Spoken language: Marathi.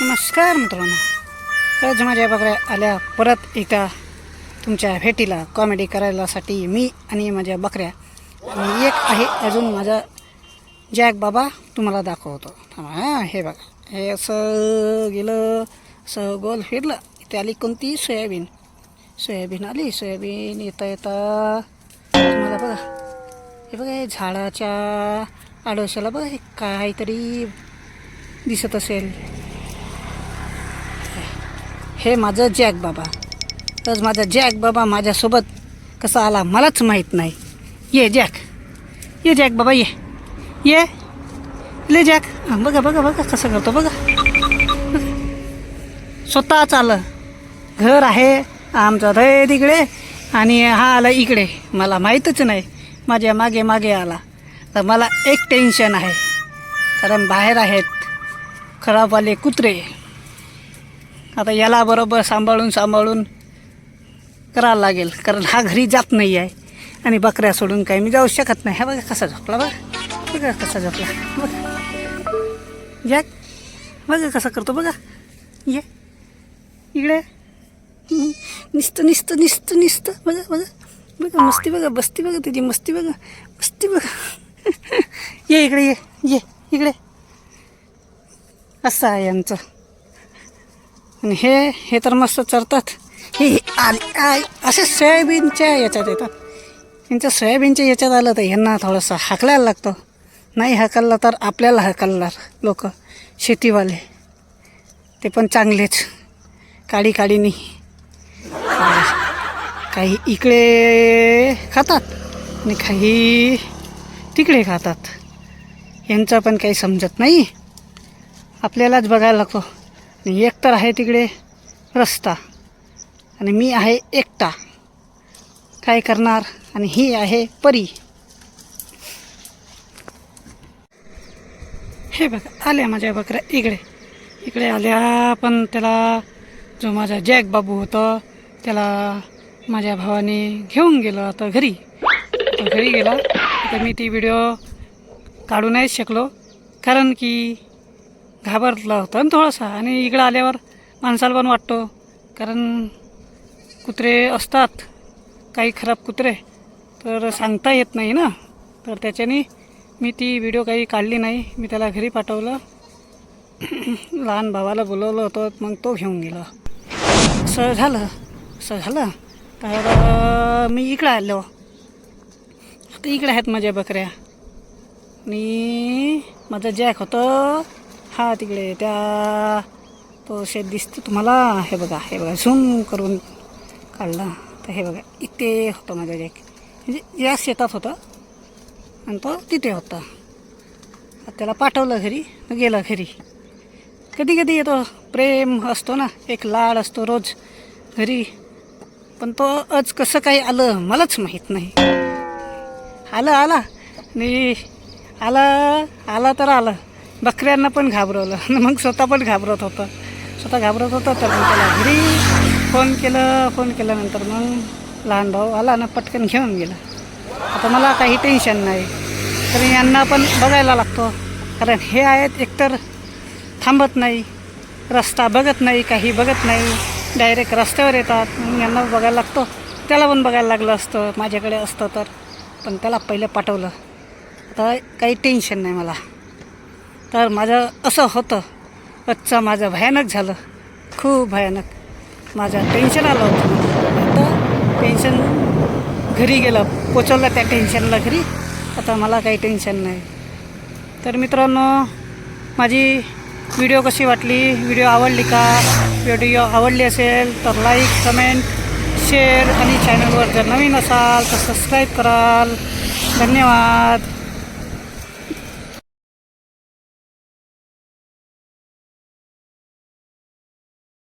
नमस्कार मित्रांनो. आज माझ्या बकऱ्या आल्या परत एकदा तुमच्या भेटीला कॉमेडी करायलासाठी मी आणि माझ्या बकऱ्या. आणि एक आहे अजून माझा जॅक बाबा तुम्हाला दाखवतो. थांबा हां हे बघा. हे असं गेलं असं गोल फिरलं. इथे आली कोणती? सोयाबीन. सोयाबीन आली सोयाबीन येता येता. तुम्हाला बघा हे बघा हे झाडाच्या आडोशाला बघा हे काहीतरी दिसत असेल. हे माझं जॅक बाबा. तर माझा जॅक बाबा माझ्यासोबत कसा आला मलाच माहीत नाही. ये जॅक. ये जॅक बाबा ये. ये. ले जॅक. बघा बघा बघा कसं करतो बघा. बघा. स्वतःच आलं. घर आहे आमचं रे तिकडे आणि हा आला इकडे. मला माहीतच नाही. माझ्या मागे मागे आला. तर मला एक टेन्शन आहे. कारण बाहेर आहेत खराबवाले कुत्रे. आता याला बरोबर सांभाळून सांभाळून करावं लागेल. कारण हा घरी जात नाही आहे. आणि बकऱ्या सोडून काही मी जाऊ शकत नाही. हा बघा कसा झोपला बघा. बघा कसा झोपला. बघा. जॅक बघा कसा करतो बघा. ये. इकडे. निसतं निसतं निसतं निसतं. बघा बघा. बघा मस्ती बघा बस्ती बघा तिची मस्ती बघा. मस्ती बघा. ये इकडे ये. ये. इकडे. असं आहे यांचं आणि हे हे तर मस्त चरतात. हे आले आय असे सोयाबीनच्या याच्यात येतात. यांच्या सोयाबीनच्या याच्यात आलं तर यांना थोडंसं हाकलायला लागतं. नाही हाकललं तर आपल्याला हाकलणार लोक शेतीवाले. ते पण चांगलेच. काडी काडीनी. काही इकडे खातात आणि काही तिकडे खातात. यांचं पण काही समजत नाही. आपल्यालाच बघायला लागतो. आणि एक तर आहे तिकडे रस्ता आणि मी आहे एकटा. काय करणार? आणि ही आहे परी. हे बघा आल्या माझ्या बकऱ्या. इकडे इकडे आल्या पण त्याला जो माझा जॅक बाबू होतं त्याला माझ्या भावाने घेऊन गेलो आता घरी. तो घरी गेला. तर मी ती व्हिडिओ काढू नाही शकलो. कारण की घाबरला होता ना थोडासा. आणि इकडं आल्यावर माणसाला पण वाटतो कारण कुत्रे असतात काही खराब कुत्रे. तर सांगता येत नाही ना. तर त्याच्याने मी ती व्हिडिओ काही काढली नाही. मी त्याला घरी पाठवलं. लहान भावाला बोलवलं होतं मग तो घेऊन गेला. असं झालं असं झालं. तर मी इकडं आलो. आता इकडे आहेत माझ्या बकऱ्या. आणि माझं जॅक होतं हा तिकडे त्या तो शेत दिसतो तुम्हाला. हे बघा हे बघा झूम करून काढला. तर हे बघा इथे होतं माझ्या जॅक म्हणजे या शेतात होता आणि तो तिथे होता. त्याला पाठवलं घरी मग गेला घरी. कधी कधी येतो प्रेम असतो ना एक लाड असतो रोज घरी. पण तो आज कसं काही आलं मलाच माहीत नाही. आलं आला. आणि आला आला तर आलं. बकऱ्यांना पण घाबरवलं. मग स्वतः पण घाबरत होतं. स्वतः घाबरत होतं तर मग त्याला घरी फोन केलं. फोन केल्यानंतर मग लहान भाऊ आला ना पटकन घेऊन गेला. आता मला काही टेन्शन नाही. तर यांना पण बघायला लागतो. कारण हे आहेत एकतर थांबत नाही रस्ता बघत नाही काही बघत नाही. डायरेक्ट रस्त्यावर येतात. मग यांना बघायला लागतो. त्याला पण बघायला लागलं असतं. माझ्याकडे असतं तर. पण त्याला पहिलं पाठवलं. आता काही टेन्शन नाही मला. तर माझं असं होतं. कच्चा माझं भयानक झालं. खूप भयानक. माझं टेन्शन आलं होतं. आता टेन्शन घरी गेलं. पोचवलं त्या टेन्शनला घरी. आता मला काही टेन्शन नाही. तर मित्रांनो माझी व्हिडिओ कशी वाटली? व्हिडिओ आवडली का? व्हिडिओ आवडली असेल तर लाईक कमेंट शेअर आणि चॅनलवर जर नवीन असाल तर सबस्क्राईब कराल. धन्यवाद.